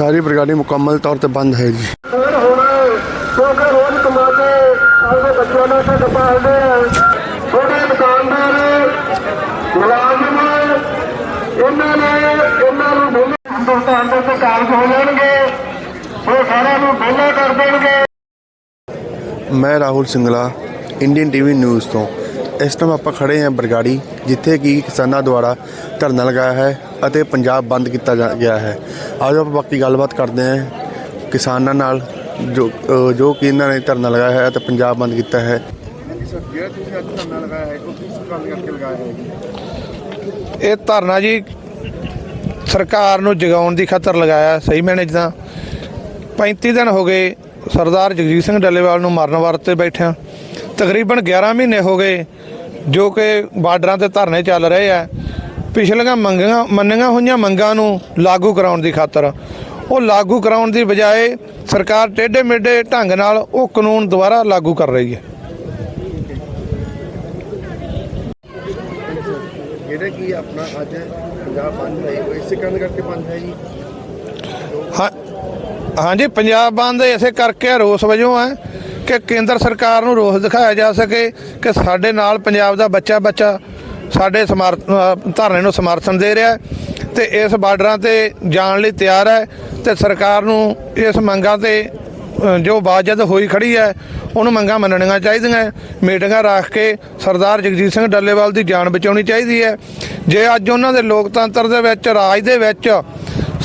ਸਾਰੀ ਬਰਗਾੜੀ ਮੁਕੰਮਲ ਤੌਰ ਤੇ ਬੰਦ ਹੈ ਜੀ। ਹੋਰ ਹੁਣ ਕਿਉਂਕਿ ਰੋਜ਼ ਕਮਾ ਕੇ ਆਪਣੇ ਬੱਚਿਆਂ ਨੂੰ ਢਿੱਡ ਪਾਲਦੇ ਆ ਛੋਟੇ ਦੁਕਾਨਦਾਰ ਮੁਲਾਜ਼ਮ ਇਹਨਾਂ ਨੇ ਇਹਨਾਂ ਨੂੰ ਵਿਹਲੇ ਹਿੰਦੁਸਤਾਨ ਦੇ ਉੱਤੇ ਕਾਬਜ਼ ਹੋ ਜਾਣਗੇ ਉਹ ਸਾਰਿਆਂ ਨੂੰ ਵਿਹਲੇ ਕਰ ਦੇਣਗੇ। ਮੈਂ Rahul Singla Indian TV news ਤੋਂ। ਇਸ ਟਾਈਮ ਆਪਾਂ ਖੜੇ ਹਾਂ ਬਰਗਾੜੀ ਜਿੱਥੇ ਕਿ ਕਿਸਾਨਾਂ ਦੁਆਰਾ ਧਰਨਾ ਲਗਾਇਆ ਹੈ। ਅਤੇ ਪੰਜਾਬ ਬੰਦ ਕੀਤਾ ਜਾ- ਗਿਆ ਹੈ। ਆਜੋ ਆਪਾਂ ਬਾਕੀ ਗੱਲਬਾਤ ਕਰਦੇ ਹਾਂ ਕਿਸਾਨਾਂ ਨਾਲ, ਜੋ ਜੋ ਕਿ ਇਹਨਾਂ ਨੇ ਧਰਨਾ ਲਗਾਇਆ ਹੈ ਅਤੇ ਪੰਜਾਬ ਬੰਦ ਕੀਤਾ ਹੈ। ਇਹ ਧਰਨਾ ਜੀ ਸਰਕਾਰ ਨੂੰ ਜਗਾਉਣ ਦੀ ਖਾਤਰ ਲਗਾਇਆ, ਸਹੀ ਮੈਨੇ ਜਿੱਦਾਂ 35 ਦਿਨ ਹੋ ਗਏ ਸਰਦਾਰ ਜਗਜੀਤ ਸਿੰਘ ਡੱਲੇਵਾਲ ਨੂੰ ਮਰਨ ਵਾਸਤੇ ਬੈਠਿਆਂ। ਤਕਰੀਬਨ 11 ਮਹੀਨੇ ਹੋ ਗਏ ਜੋ ਕਿ ਬਾਰਡਰਾਂ ਤੇ ਧਰਨੇ ਚੱਲ ਰਹੇ ਆ। ਪਿਛਲੀਆਂ ਮੰਗਾਂ ਮੰਨੀਆਂ ਹੋਈਆਂ ਮੰਗਾਂ ਨੂੰ ਲਾਗੂ ਕਰਾਉਣ ਦੀ ਖਾਤਰ। ਉਹ ਲਾਗੂ ਕਰਾਉਣ ਦੀ ਬਜਾਏ ਸਰਕਾਰ ਟੇਢੇ ਮੇਢੇ ਢੰਗ ਨਾਲ ਉਹ ਕਾਨੂੰਨ ਦੁਬਾਰਾ ਲਾਗੂ ਕਰ ਰਹੀ ਹੈ। ਜਿਹੜਾ ਕਿ ਆਪਣਾ ਅੱਜ ਪੰਜਾਬ ਬੰਦ ਹੈ ਉਹ ਇਸੇ ਕਾਰਨ ਕਰਕੇ ਬੰਦ ਹੈ ਜੀ? ਹਾਂ ਹਾਂਜੀ ਪੰਜਾਬ ਬੰਦ ਇਸੇ ਕਰਕੇ ਰੋਸ ਵਜੋਂ ਹੈ ਕਿ ਕੇਂਦਰ ਸਰਕਾਰ ਨੂੰ ਰੋਸ ਦਿਖਾਇਆ ਜਾ ਸਕੇ ਕਿ ਸਾਡੇ ਨਾਲ ਪੰਜਾਬ ਦਾ ਬੱਚਾ ਬੱਚਾ ਸਾਡੇ ਸਮਰਥ ਧਰਨੇ ਨੂੰ ਸਮਰਥਨ ਦੇ ਰਿਹਾ ਹੈ ਤੇ ਇਸ ਬਾਰਡਰਾਂ ਤੇ ਜਾਣ ਲਈ ਤਿਆਰ ਹੈ ਤੇ ਸਰਕਾਰ ਨੂੰ ਇਸ ਮੰਗਾਂ ਤੇ ਜੋ ਬਾਜਦ ਹੋਈ ਖੜੀ ਹੈ, ਉਹਨੂੰ ਮੰਗਾਂ ਮੰਨਣੀਆਂ ਚਾਹੀਦੀਆਂ ਮੀਟਿੰਗਾਂ ਰੱਖ ਕੇ ਸਰਦਾਰ ਜਗਜੀਤ ਸਿੰਘ ਡੱਲੇਵਾਲ ਦੀ ਜਾਨ ਬਚਾਉਣੀ ਚਾਹੀਦੀ ਹੈ। ਜੇ ਅੱਜ ਉਹਨਾਂ ਦੇ ਲੋਕਤੰਤਰ ਦੇ ਵਿੱਚ, ਰਾਜ ਦੇ ਵਿੱਚ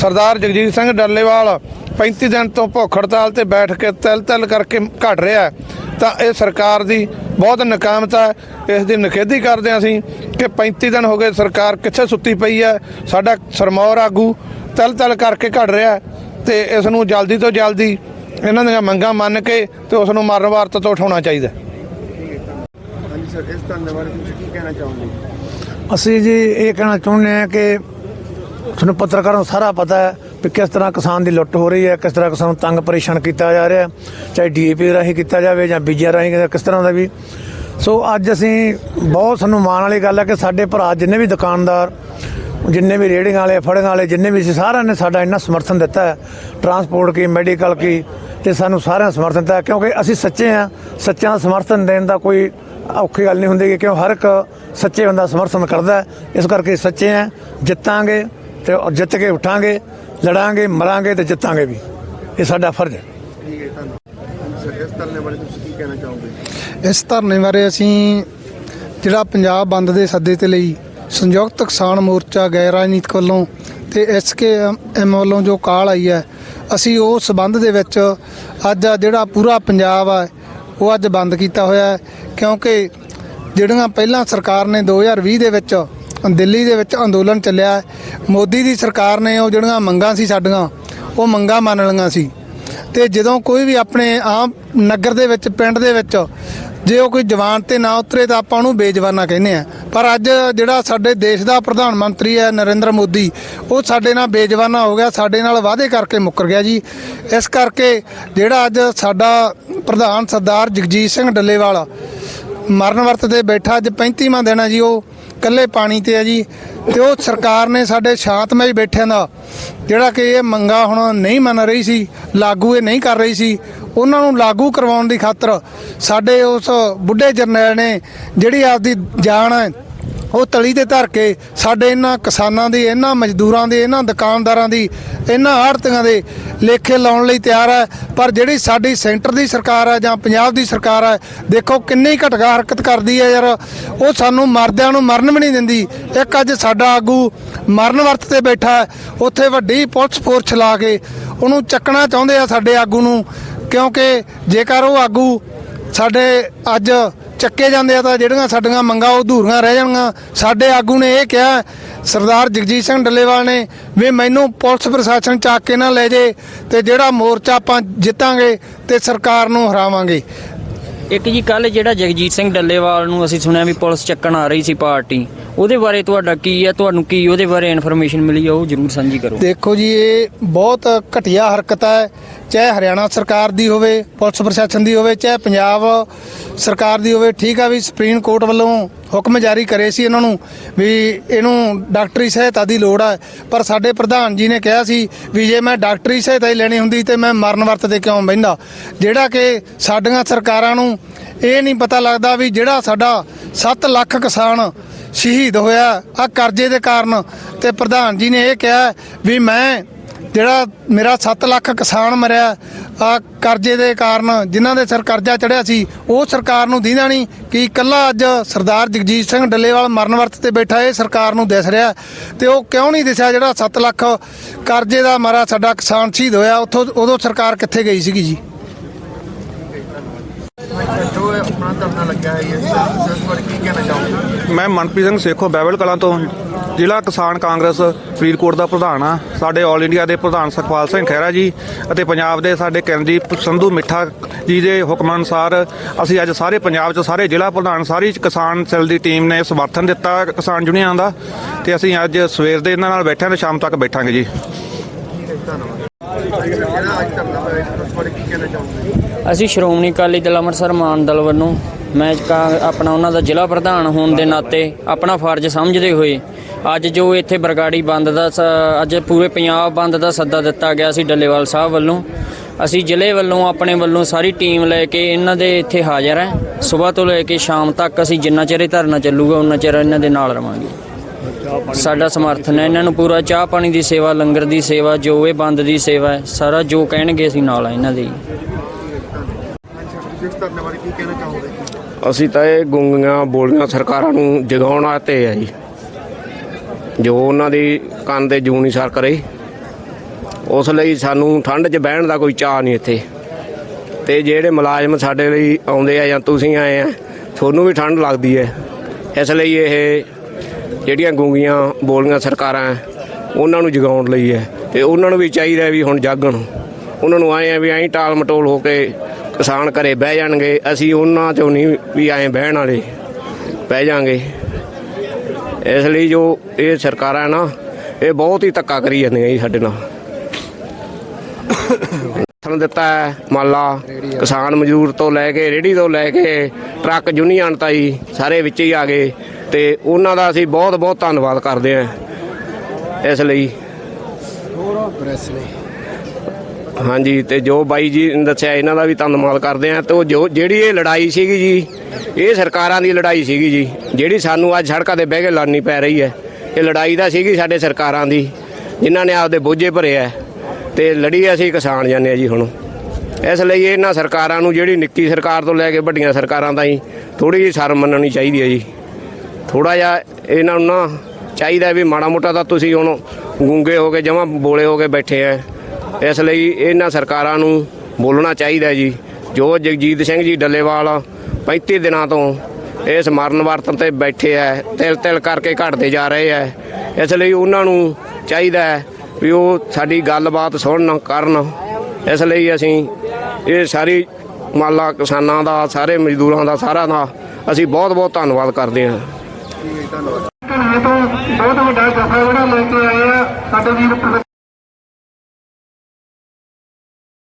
ਸਰਦਾਰ ਜਗਜੀਤ ਸਿੰਘ ਡੱਲੇਵਾਲ 35 ਦਿਨ ਤੋਂ ਭੁੱਖ ਹੜਤਾਲ ਤੇ ਬੈਠ ਕੇ ਤਿਲ ਤਿਲ ਕਰਕੇ ਘਟ ਰਿਹਾ ਹੈ, ਤਾਂ ਇਹ ਸਰਕਾਰ ਦੀ ਬਹੁਤ ਨਕਾਮਤਾ ਹੈ। ਇਸ ਦੀ ਨਿਖੇਧੀ ਕਰਦੇ ਹਾਂ ਅਸੀਂ ਕਿ 35 ਦਿਨ ਹੋ ਗਏ ਸਰਕਾਰ ਕਿੱਥੇ ਸੁੱਤੀ ਪਈ ਹੈ। ਸਾਡਾ ਸਰਮੌਰ ਆਗੂ ਤਿਲ ਤਿਲ ਕਰਕੇ ਘਟ ਰਿਹਾ ਹੈ ਤੇ ਇਸ ਨੂੰ ਜਲਦੀ ਤੋਂ ਜਲਦੀ ਇਹਨਾਂ ਦੀਆਂ ਮੰਗਾਂ ਮੰਨ ਕੇ ਤੇ ਉਸ ਨੂੰ ਮਰਨ ਵਾਰਤ ਤੋਂ ਉਠਾਉਣਾ ਚਾਹੀਦਾ ਹੈ। ਹਾਂਜੀ ਸਰ ਇਸ ਧਰਨੇ ਬਾਰੇ ਤੁਸੀਂ ਕੀ ਕਹਿਣਾ ਚਾਹੋਗੇ? ਅਸੀਂ ਜੀ ਇਹ ਕਹਿਣਾ ਚਾਹੁੰਦੇ ਹਾਂ ਕਿ ਤੁਹਾਨੂੰ ਪੱਤਰਕਾਰਾਂ ਨੂੰ ਸਾਰਾ ਪਤਾ ਹੈ ਕਿ ਕਿਸ ਤਰ੍ਹਾਂ ਕਿਸਾਨ ਦੀ ਲੁੱਟ ਹੋ ਰਹੀ ਹੈ ਕਿਸ ਤਰ੍ਹਾਂ ਕਿਸਾਨ ਨੂੰ ਤੰਗ ਪਰੇਸ਼ਾਨ ਕੀਤਾ ਜਾ ਰਿਹਾ ਹੈ, ਚਾਹੇ ਡੀਏਪੀ ਰਾਹੀਂ ਕੀਤਾ ਜਾਵੇ ਜਾਂ ਬੀਜਿਆ ਰਾਹੀਂ ਕਿਸ ਤਰ੍ਹਾਂ ਦਾ ਵੀ। ਸੋ ਅੱਜ ਅਸੀਂ ਬਹੁਤ ਸਾਨੂੰ ਮਾਣ ਵਾਲੀ ਗੱਲ ਹੈ ਕਿ ਸਾਡੇ ਭਰਾ ਜਿੰਨੇ ਵੀ ਦੁਕਾਨਦਾਰ ਜਿੰਨੇ ਵੀ ਰੇੜੀਆਂ ਵਾਲੇ ਫੜੀਆਂ ਵਾਲੇ ਜਿੰਨੇ ਵੀ ਸੀ ਸਾਰਿਆਂ ਨੇ ਸਾਡਾ ਇੰਨਾ ਸਮਰਥਨ ਦਿੱਤਾ ਹੈ। ਟਰਾਂਸਪੋਰਟ ਕੀ ਮੈਡੀਕਲ ਕੀ ਤੇ ਸਾਨੂੰ ਸਾਰਿਆਂ ਨੇ ਸਮਰਥਨ ਦਿੱਤਾ ਕਿਉਂਕਿ ਅਸੀਂ ਸੱਚੇ ਹਾਂ ਸੱਚਿਆਂ ਦਾ ਸਮਰਥਨ ਦੇਣ ਦਾ ਕੋਈ ਔਖੀ ਗੱਲ ਨਹੀਂ ਹੁੰਦੀ ਕਿਉਂ ਹਰ ਇੱਕ ਸੱਚੇ ਬੰਦਾ ਸਮਰਥਨ ਕਰਦਾ ਇਸ ਕਰਕੇ ਸੱਚੇ ਹਾਂ ਜਿੱਤਾਂਗੇ ਤੇ ਜਿੱਤ ਕੇ ਉਠਾਂਗੇ। ਲੜਾਂਗੇ ਮਰਾਂਗੇ ਤੇ ਜਿੱਤਾਂਗੇ ਵੀ। ਇਹ ਸਾਡਾ ਫਰਜ਼ ਹੈ। ਠੀਕ ਹੈ ਧੰਨਵਾਦ। ਹਾਂਜੀ ਸਰ ਇਸ ਧਰਨੇ ਬਾਰੇ ਤੁਸੀਂ ਕੀ ਕਹਿਣਾ ਚਾਹੋਗੇ? ਇਸ ਧਰਨੇ ਬਾਰੇ ਅਸੀਂ ਜਿਹੜਾ ਪੰਜਾਬ ਬੰਦ ਦੇ ਸੱਦੇ ਤੇ ਲਈ ਸੰਯੁਕਤ ਕਿਸਾਨ ਮੋਰਚਾ ਗੈਰ ਰਾਜਨੀਤਿਕ ਵੱਲੋਂ ਤੇ ਐਸਕੇ ਐਮ ਵੱਲੋਂ ਜੋ ਕਾਲ ਆਈ ਹੈ ਅਸੀਂ ਉਸ ਸਬੰਧ ਦੇ ਵਿੱਚ ਅੱਜ ਆ ਜਿਹੜਾ ਪੂਰਾ ਪੰਜਾਬ ਆ ਉਹ ਅੱਜ ਬੰਦ ਕੀਤਾ ਹੋਇਆ ਹੈ। ਕਿਉਂਕਿ ਜਿਹੜੀਆਂ ਪਹਿਲਾਂ ਸਰਕਾਰ ਨੇ 2020 ਦੇ ਵਿੱਚ ਦਿੱਲੀ ਦੇ ਵਿੱਚ ਅੰਦੋਲਨ ਚੱਲਿਆ। ਮੋਦੀ ਦੀ ਸਰਕਾਰ ਨੇ ਉਹ ਜਿਹੜੀਆਂ ਮੰਗਾਂ ਸੀ ਸਾਡੀਆਂ, ਉਹ ਮੰਗਾਂ ਮੰਨ ਲਈਆਂ ਸੀ। ਤੇ ਜਦੋਂ ਕੋਈ ਵੀ ਆਪਣੇ ਆਮ ਨਗਰ ਦੇ ਵਿੱਚ, ਪਿੰਡ ਦੇ ਵਿੱਚ ਜੇ ਉਹ ਕੋਈ ਜਵਾਨ ਤੇ ਨਾ ਉਤਰੇ ਤਾਂ ਆਪਾਂ ਉਹਨੂੰ ਬੇਜਵਾਨਾ ਕਹਿੰਦੇ ਆ। ਪਰ ਅੱਜ ਜਿਹੜਾ ਸਾਡੇ ਦੇਸ਼ ਦਾ ਪ੍ਰਧਾਨ ਮੰਤਰੀ ਹੈ ਨਰਿੰਦਰ ਮੋਦੀ, ਉਹ ਸਾਡੇ ਨਾਲ ਬੇਜਵਾਨਾ ਹੋ ਗਿਆ, ਸਾਡੇ ਨਾਲ ਵਾਅਦੇ ਕਰਕੇ ਮੁੱਕਰ ਗਿਆ ਜੀ। ਇਸ ਕਰਕੇ ਜਿਹੜਾ ਅੱਜ ਸਾਡਾ ਪ੍ਰਧਾਨ ਸਰਦਾਰ ਜਗਜੀਤ ਸਿੰਘ ਡੱਲੇਵਾਲ ਮਰਨ ਵਰਤ ਤੇ ਬੈਠਾ, ਅੱਜ 35ਵਾਂ ਦਿਨ ਹੈ ਜੀ ਉਹ ਇਕੱਲੇ ਪਾਣੀ ਤੇ ਹੈ ਜੀ, ਤੇ ਉਹ ਸਰਕਾਰ ਨੇ ਸਾਡੇ ਸ਼ਾਂਤਮਈ ਬੈਠਿਆਂ ਦਾ, ਜਿਹੜਾ ਕਿ ਇਹ ਮੰਗਾ ਹੁਣ ਨਹੀਂ ਮੰਨ ਰਹੀ ਸੀ, ਲਾਗੂ ਇਹ ਨਹੀਂ ਕਰ ਰਹੀ ਸੀ, ਉਹਨਾਂ ਨੂੰ ਲਾਗੂ ਕਰਵਾਉਣ ਦੀ ਖਾਤਰ ਸਾਡੇ ਉਸ ਬੁੱਢੇ ਜਰਨੈਲ ਨੇ ਜਿਹੜੀ ਆਪਦੀ ਜਾਨ ਹੈ ਉਹ ਤਲੀ ਤੇ ਧਰ ਕੇ ਸਾਡੇ ਇਹਨਾਂ ਕਿਸਾਨਾਂ ਦੀ, ਇਹਨਾਂ ਮਜ਼ਦੂਰਾਂ ਦੀ, ਇਹਨਾਂ ਦੁਕਾਨਦਾਰਾਂ ਦੀ, ਇਹਨਾਂ ਆੜਤੀਆਂ ਦੇ ਲੇਖੇ ਲਾਉਣ ਲਈ ਤਿਆਰ ਹੈ। ਪਰ ਜਿਹੜੀ ਸਾਡੀ ਸੈਂਟਰ ਦੀ ਸਰਕਾਰ ਹੈ ਜਾਂ ਪੰਜਾਬ ਦੀ ਸਰਕਾਰ ਹੈ, ਦੇਖੋ ਕਿੰਨੀ ਘਟਗਾ ਹਰਕਤ ਕਰਦੀ ਹੈ ਯਾਰ। ਉਹ ਸਾਨੂੰ ਮਰਦਿਆਂ ਨੂੰ ਮਰਨ ਵੀ ਨਹੀਂ ਦਿੰਦੀ। ਇੱਕ ਅੱਜ ਸਾਡਾ ਆਗੂ ਮਰਨ ਵਰਤ ਤੇ ਬੈਠਾ ਉੱਥੇ ਵੱਡੀ ਪੁਲਿਸ ਫੋਰਸ ਲਾ ਕੇ ਉਹਨੂੰ ਚੱਕਣਾ ਚਾਹੁੰਦੇ ਆ ਸਾਡੇ ਆਗੂ ਨੂੰ। ਕਿਉਂਕਿ ਜੇਕਰ ਉਹ ਆਗੂ ਸਾਡੇ ਅੱਜ ਚੱਕੇ ਜਾਂਦੇ ਆ ਤਾਂ ਜਿਹੜੀਆਂ ਸਾਡੀਆਂ ਮੰਗਾਂ ਉਹ ਅਧੂਰੀਆਂ ਰਹਿ ਜਾਣਗੀਆਂ। ਸਾਡੇ ਆਗੂ ਨੇ ਇਹ ਕਿਹਾ, ਸਰਦਾਰ ਜਗਜੀਤ ਸਿੰਘ ਡੱਲੇਵਾਲ ਨੇ ਵੀ ਮੈਨੂੰ ਪੁਲਿਸ ਪ੍ਰਸ਼ਾਸਨ ਚੱਕ ਕੇ ਨਾ ਲੈ ਜੇ ਤੇ ਜਿਹੜਾ ਮੋਰਚਾ ਆਪਾਂ ਜਿੱਤਾਂਗੇ ਤੇ ਸਰਕਾਰ ਨੂੰ ਹਰਾਵਾਂਗੇ। ਇੱਕ ਜੀ ਕੱਲ ਜਿਹੜਾ ਜਗਜੀਤ ਸਿੰਘ ਡੱਲੇਵਾਲ ਨੂੰ ਅਸੀਂ ਸੁਣਿਆ ਵੀ ਪੁਲਿਸ ਚੱਕਣ ਆ ਰਹੀ ਸੀ ਪਾਰਟੀ ਉਹਦੇ ਬਾਰੇ ਤੁਹਾਡਾ ਕੀ ਹੈ? ਤੁਹਾਨੂੰ ਕੀ ਉਹਦੇ ਬਾਰੇ ਇਨਫੋਰਮੇਸ਼ਨ ਮਿਲੀ ਹੈ ਉਹ ਜਰੂਰ ਸਾਂਝੀ ਕਰੋ। ਦੇਖੋ ਜੀ, ਇਹ ਬਹੁਤ ਘਟੀਆ ਹਰਕਤ ਹੈ। ਚਾਹੇ ਹਰਿਆਣਾ ਸਰਕਾਰ ਦੀ ਹੋਵੇ, ਪੁਲਿਸ ਪ੍ਰਸ਼ਾਸਨ ਦੀ ਹੋਵੇ, ਚਾਹੇ ਪੰਜਾਬ ਸਰਕਾਰ ਦੀ ਹੋਵੇ, ਠੀਕ ਆ ਵੀ ਸੁਪਰੀਮ ਕੋਰਟ ਵੱਲੋਂ ਹੁਕਮ ਜਾਰੀ ਕਰੇ ਸੀ ਇਹਨਾਂ ਨੂੰ ਵੀ ਇਹਨੂੰ ਡਾਕਟਰੀ ਸਹਾਇਤਾ ਦੀ ਲੋੜ ਹੈ ਪਰ ਸਾਡੇ ਪ੍ਰਧਾਨ ਜੀ ਨੇ ਕਿਹਾ ਸੀ ਵੀ ਜੇ ਮੈਂ ਡਾਕਟਰੀ ਸਹਾਇਤਾ ਹੀ ਲੈਣੀ ਹੁੰਦੀ ਤੇ ਮੈਂ ਮਰਨ ਵਰਤ ਤੇ ਕਿਉਂ ਬਹਿੰਦਾ? ਜਿਹੜਾ ਕਿ ਸਾਡੀਆਂ ਸਰਕਾਰਾਂ ਨੂੰ ਇਹ ਨਹੀਂ ਪਤਾ ਲੱਗਦਾ ਵੀ ਜਿਹੜਾ ਸਾਡਾ 7 ਲੱਖ ਕਿਸਾਨ ਸ਼ਹੀਦ ਹੋਇਆ। ਆ ਕਰਜ਼ੇ ਦੇ ਕਾਰਨ ਤੇ ਪ੍ਰਧਾਨ ਜੀ ਨੇ ਇਹ ਕਿਹਾ ਵੀ ਮੈਂ ਜਿਹੜਾ ਮੇਰਾ 7 ਲੱਖ ਕਿਸਾਨ ਮਰਿਆ, ਆ ਕਰਜ਼ੇ ਦੇ ਕਾਰਨ ਜਿਨ੍ਹਾਂ ਦੇ ਸਿਰ ਕਰਜ਼ਾ ਚੜਿਆ ਸੀ, ਉਹ ਸਰਕਾਰ ਨੂੰ ਦੀਦਾ ਨਹੀਂ ਕਿ ਇਕੱਲਾ ਅੱਜ ਸਰਦਾਰ ਜਗਜੀਤ ਸਿੰਘ ਡੱਲੇਵਾਲ ਮਰਨ ਵਰਤ ਤੇ ਬੈਠਾ, ਇਹ ਸਰਕਾਰ ਨੂੰ ਦਿਸ ਰਿਹਾ। ਤੇ ਉਹ ਕਿਉਂ ਨਹੀਂ ਦਿਸਿਆ ਜਿਹੜਾ 7 ਲੱਖ ਕਰਜ਼ੇ ਦਾ ਮਾਰਾ ਸਾਡਾ ਕਿਸਾਨ ਸ਼ਹੀਦ ਹੋਇਆ, ਉੱਥੋਂ, ਉਦੋਂ ਸਰਕਾਰ ਕਿੱਥੇ ਗਈ ਸੀਗੀ ਜੀ? ਜੋ ਆਪਣਾ ਧਰਨਾ ਲੱਗਿਆ ਹੈ ਇਸ ਇਸ ਬਾਰੇ ਕੀ ਕਹਿਣਾ ਚਾਹੋਗੇ? ਮੈਂ ਮਨਪ੍ਰੀਤ ਸਿੰਘ ਸੇਖੋ ਬੈਬਲ ਕਲਾਂ ਤੋਂ ਜ਼ਿਲ੍ਹਾ ਕਿਸਾਨ ਕਾਂਗਰਸ ਫਰੀਦਕੋਟ ਦਾ ਪ੍ਰਧਾਨ ਆ ਸਾਡੇ 올 ਇੰਡੀਆ ਦੇ ਪ੍ਰਧਾਨ ਸੁਖਪਾਲ ਸਿੰਘ ਖਹਿਰਾ ਜੀ ਅਤੇ ਪੰਜਾਬ ਦੇ ਸਾਡੇ ਕੈਂਦੀਪ ਸੰਧੂ ਮਿੱਠਾ ਜੀ ਦੇ ਹੁਕਮ ਅਨੁਸਾਰ ਅਸੀਂ ਅੱਜ ਸਾਰੇ ਪੰਜਾਬ 'ਚ ਸਾਰੇ ਜ਼ਿਲ੍ਹਾ ਪ੍ਰਧਾਨ ਸਾਰੀ ਕਿਸਾਨ ਸੈੱਲ ਦੀ ਟੀਮ ਨੇ ਸਮਰਥਨ ਦਿੱਤਾ ਕਿਸਾਨ ਯੂਨੀਅਨ ਦਾ ਤੇ ਅਸੀਂ ਅੱਜ ਸਵੇਰ ਦੇ ਇਹਨਾਂ ਨਾਲ ਬੈਠੇ ਤੇ ਸ਼ਾਮ ਤੱਕ ਬੈਠਾਂਗੇ ਜੀ। ਜਿਹੜਾ ਅੱਜ ਧਰਨਾ ਹੋਇਆ ਇਸ ਬਾਰੇ ਕੀ ਕਹਿਣਾ ਚਾਹੋਗੇ ਅਸੀਂ ਸ਼੍ਰੋਮਣੀ ਅਕਾਲੀ ਦਲ ਅੰਮ੍ਰਿਤਸਰ ਮਾਨ ਦਲ ਵੱਲੋਂ ਮੈਂ ਕਾ- ਆਪਣਾ ਉਹਨਾਂ ਦਾ ਜ਼ਿਲ੍ਹਾ ਪ੍ਰਧਾਨ ਹੋਣ ਦੇ ਨਾਤੇ ਆਪਣਾ ਫਰਜ਼ ਸਮਝਦੇ ਹੋਏ ਅੱਜ ਜੋ ਇੱਥੇ ਬਰਗਾੜੀ ਬੰਦ ਦਾ ਅੱਜ ਪੂਰੇ ਪੰਜਾਬ ਬੰਦ ਦਾ ਸੱਦਾ ਦਿੱਤਾ ਗਿਆ ਸੀ ਡੱਲੇਵਾਲ ਸਾਹਿਬ ਵੱਲੋਂ। ਅਸੀਂ ਜ਼ਿਲ੍ਹੇ ਵੱਲੋਂ, ਆਪਣੇ ਵੱਲੋਂ ਸਾਰੀ ਟੀਮ ਲੈ ਕੇ ਇਹਨਾਂ ਦੇ ਇੱਥੇ ਹਾਜ਼ਰ ਹੈ। ਸਵੇਰ ਤੋਂ ਲੈ ਕੇ ਸ਼ਾਮ ਤੱਕ ਅਸੀਂ ਜਿੰਨਾ ਚਿਰ ਇਹ ਧਰਨਾ ਚੱਲੂਗਾ ਉਹਨਾਂ ਚਿਰ ਇਹਨਾਂ ਦੇ ਨਾਲ ਰਵਾਂਗੇ। ਸਾਡਾ ਸਮਰਥਨ ਹੈ ਇਹਨਾਂ ਨੂੰ ਪੂਰਾ। ਚਾਹ ਪਾਣੀ ਦੀ ਸੇਵਾ, ਲੰਗਰ ਦੀ ਸੇਵਾ, ਜੋ ਇਹ ਬੰਦ ਦੀ ਸੇਵਾ ਸਾਰਾ ਜੋ ਕਹਿਣਗੇ ਅਸੀਂ ਨਾਲ ਆ ਇਹਨਾਂ ਦੇ ਇਸ ਧਰਨੇ ਬਾਰੇ ਕੀ ਕਹਿਣਾ ਚਾਹੋਗੇ? ਅਸੀਂ ਤਾਂ ਇਹ ਗੁੰਗੀਆਂ ਬੋਲੀਆਂ ਸਰਕਾਰਾਂ ਨੂੰ ਜਗਾਉਣ ਵਾਸਤੇ ਆ ਜੀ। ਜੋ ਉਹਨਾਂ ਦੀ ਕੰਨ ਦੇ ਜੂਨੀ ਸਰ ਕਰੇ ਉਸ ਲਈ ਸਾਨੂੰ ਠੰਡ 'ਚ ਬਹਿਣ ਦਾ ਕੋਈ ਚਾਹ ਨਹੀਂ ਇੱਥੇ। ਤੇ ਜਿਹੜੇ ਮੁਲਾਜ਼ਮ ਸਾਡੇ ਲਈ ਆਉਂਦੇ ਆ ਜਾਂ ਤੁਸੀਂ ਆਏ ਆ, ਤੁਹਾਨੂੰ ਵੀ ਠੰਡ ਲੱਗਦੀ ਹੈ। ਇਸ ਲਈ ਇਹ ਜਿਹੜੀਆਂ ਗੁੰਗੀਆਂ ਬੋਲੀਆਂ ਸਰਕਾਰਾਂ ਉਹਨਾਂ ਨੂੰ ਜਗਾਉਣ ਲਈ ਹੈ। ਤੇ ਉਹਨਾਂ ਨੂੰ ਵੀ ਚਾਹੀਦਾ ਵੀ ਹੁਣ ਜਾਗਣ। ਉਹਨਾਂ ਨੂੰ ਆਏ ਆ ਵੀ ਐਂ ਟਾਲ ਮਟੋਲ ਹੋ ਕੇ ਕਿਸਾਨ ਘਰੇ ਬਹਿ ਜਾਣਗੇ, ਅਸੀਂ ਉਹਨਾਂ ਚੋਂ ਨਹੀਂ ਵੀ ਐਂ ਬਹਿਣ ਵਾਲੇ, ਬਹਿ ਜਾਾਂਗੇ। ਇਸ ਲਈ ਜੋ ਇਹ ਸਰਕਾਰਾਂ ਨਾ, ਇਹ ਬਹੁਤ ਹੀ ਧੱਕਾ ਕਰੀ ਜਾਂਦੀਆਂ ਜੀ ਸਾਡੇ ਨਾਲ। ਸਾਨੂੰ ਦਿੱਤਾ ਹੈ ਮਾਲਾ ਕਿਸਾਨ ਮਜ਼ਦੂਰ ਤੋਂ ਲੈ ਕੇ ਰੇੜੀ ਤੋਂ ਲੈ ਕੇ, ਟਰੱਕ ਯੂਨੀਅਨ ਤਾਈ, ਸਾਰੇ ਵਿੱਚ ਹੀ ਆ ਗਏ। ਤੇ ਉਹਨਾਂ ਦਾ ਅਸੀਂ ਬਹੁਤ ਬਹੁਤ ਧੰਨਵਾਦ ਕਰਦੇ ਹਾਂ ਇਸ ਲਈ। ਹਾਂਜੀ, ਤੇ ਜੋ ਬਾਈ ਜੀ ਨੇ ਦੱਸਿਆ, ਇਹਨਾਂ ਦਾ ਵੀ ਧੰਨਵਾਦ ਕਰਦੇ ਆ ਤੇ ਉਹ ਜੋ ਜਿਹੜੀ ਇਹ ਲੜਾਈ ਸੀਗੀ ਜੀ, ਇਹ ਸਰਕਾਰਾਂ ਦੀ ਲੜਾਈ ਸੀਗੀ ਜੀ। ਜਿਹੜੀ ਸਾਨੂੰ ਅੱਜ ਸੜਕਾਂ ਤੇ ਬਹਿ ਕੇ ਲੜਨੀ ਪੈ ਰਹੀ ਹੈ, ਇਹ ਲੜਾਈ ਦਾ ਸੀਗੀ ਸਾਡੇ ਸਰਕਾਰਾਂ ਦੀ, ਜਿਨ੍ਹਾਂ ਨੇ ਆਪਦੇ ਬੋਝੇ ਭਰੇ ਆ। ਤੇ ਲੜੀ ਅਸੀਂ ਕਿਸਾਨ ਜਾਂਦੇ ਆ ਜੀ ਹੁਣ। ਇਸ ਲਈ ਇਹਨਾਂ ਸਰਕਾਰਾਂ ਨੂੰ ਜਿਹੜੀ ਨਿੱਕੀ ਸਰਕਾਰ ਤੋਂ ਲੈ ਕੇ ਵੱਡੀਆਂ ਸਰਕਾਰਾਂ ਤਾਈਂ ਥੋੜੀ ਜਿਹੀ ਸ਼ਰਮ ਮੰਨਣੀ ਚਾਹੀਦੀ ਹੈ ਜੀ। ਥੋੜਾ ਜਿਹਾ ਇਹਨਾਂ ਨੂੰ ਨਾ ਚਾਹੀਦਾ ਵੀ ਮਾੜਾ ਮੋਟਾ ਤਾਂ ਤੁਸੀਂ ਹੁਣ ਗੁੰਗੇ ਹੋ ਕੇ, ਜਮਾਂ ਬੋਲੇ ਹੋ ਕੇ ਬੈਠੇ ਆ। ਇਸ ਲਈ ਇਹਨਾਂ ਸਰਕਾਰਾਂ ਨੂੰ ਬੋਲਣਾ ਚਾਹੀਦਾ ਜੀ। ਜੋ ਜਗਜੀਤ ਸਿੰਘ ਜੀ ਡੱਲੇਵਾਲ 35 ਦਿਨਾਂ ਤੋਂ ਇਸ ਮਰਨ ਵਰਤਨ ਤੇ ਬੈਠੇ ਆ ਤਿਲ ਤਿਲ ਕਰਕੇ ਘਟਦੇ ਜਾ ਰਹੇ ਆ ਇਸ ਲਈ ਉਹਨਾਂ ਨੂੰ ਚਾਹੀਦਾ ਹੈ ਵੀ ਉਹ ਸਾਡੀ ਗੱਲਬਾਤ ਸੁਣਨ, ਕਰਨ। ਇਸ ਲਈ ਅਸੀਂ ਇਹ ਸਾਰੀ ਮਾਲਾ ਕਿਸਾਨਾਂ ਦਾ, ਸਾਰੇ ਮਜ਼ਦੂਰਾਂ ਦਾ ਸਾਰਾ ਦਾ ਅਸੀਂ ਬਹੁਤ ਬਹੁਤ ਧੰਨਵਾਦ ਕਰਦੇ ਹਾਂ। ਘਣੇ ਬਹੁਤ ਵੱਡਾ ਜਥਾ ਜਿਹੜਾ ਲੈ ਕੇ ਆਏ ਆ ਸਾਡੇ ਵੀਰ